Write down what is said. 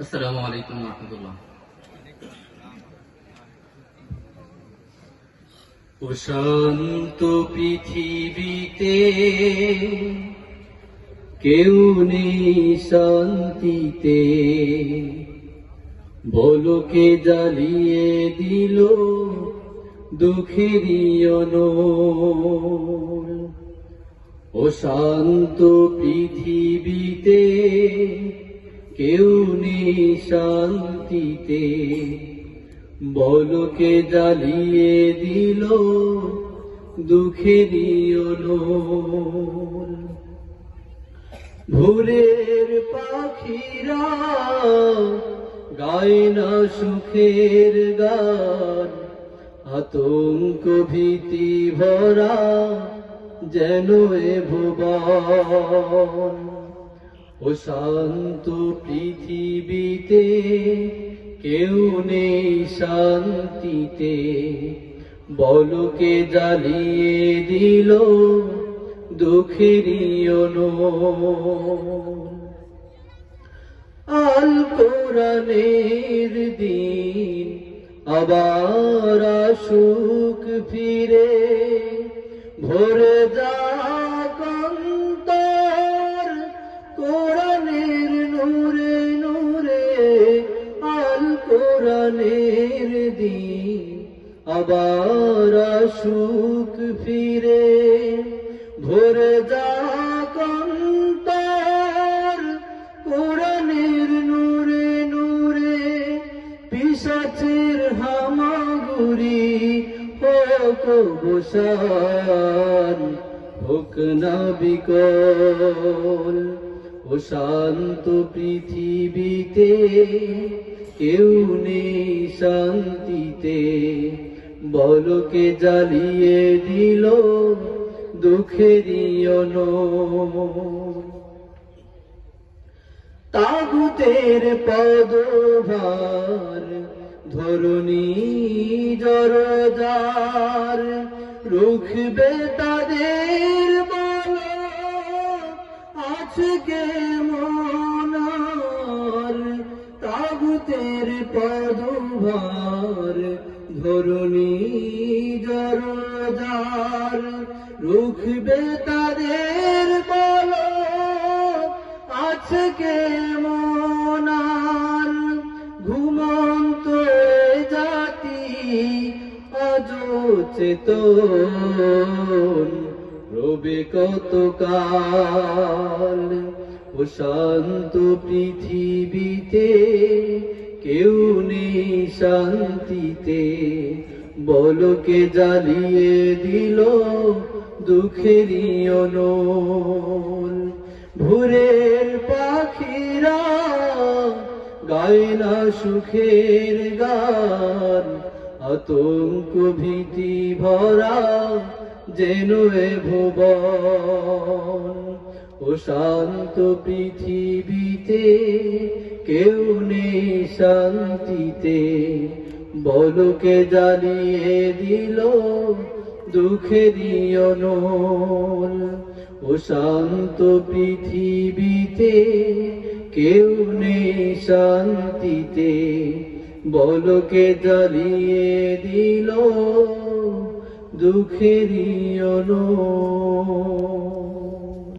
আসসালামু প্রশান্ত পৃথিবীতে কেউ নেই শান্তিতে। বলকে জ্বালিয়ে দিল অনল ও শান্ত পৃথিবীতে কেউ নেই শান্তিতে। বলকে জ্বালিয়ে দিল দুঃখেরই অনল ভোরের পাখিরা গায় না সুখের গান, আতঙ্ক ভীতি ভরা যেন এ ভুবন। ও শান্ত পৃথিবীতে, কেউ নেই শান্তিতে। বলকে জ্বালিয়ে দিল অনল আল কোরআনের দিন আবার আসুক ফিরে, ভরে আবার আসুক ফিরে। ভরে যাকন্তর কোরআনের নূরে নূরে পিসাচের হামাগুড়ি হোক বসান হোক না বিকল। ও শান্ত পৃথিবীতে, কেউ নেই শান্তিতে। বলকে জ্বালিয়ে দিল দুঃখেরই তাগুতের পদভার ধরণী জরদার রুখবে তাদের বল আজকে মনার তাগুতের ধরণী জরদার রুখবে তাদের বল, আজকে মনার ঘুমন্ত জাতি চেতন রবে কত কাল ও শান্ত পৃথিবীতে কেউ নেই শান্তিতে। বলকে জ্বালিয়ে দিল অনল। ভোরের পাখিরা গায় না সুখের গান। আতঙ্ক ভীতি ভরা যেন এ ও শান্ত পৃথিবীতে কেউ নেই শান্তিতে। বলকে জ্বালিয়ে দিল দুঃখেরই অনল। ও শান্ত পৃথিবীতে কেউ নেই শান্তিতে। বলকে জ্বালিয়ে দিল দুঃখেরই অনল।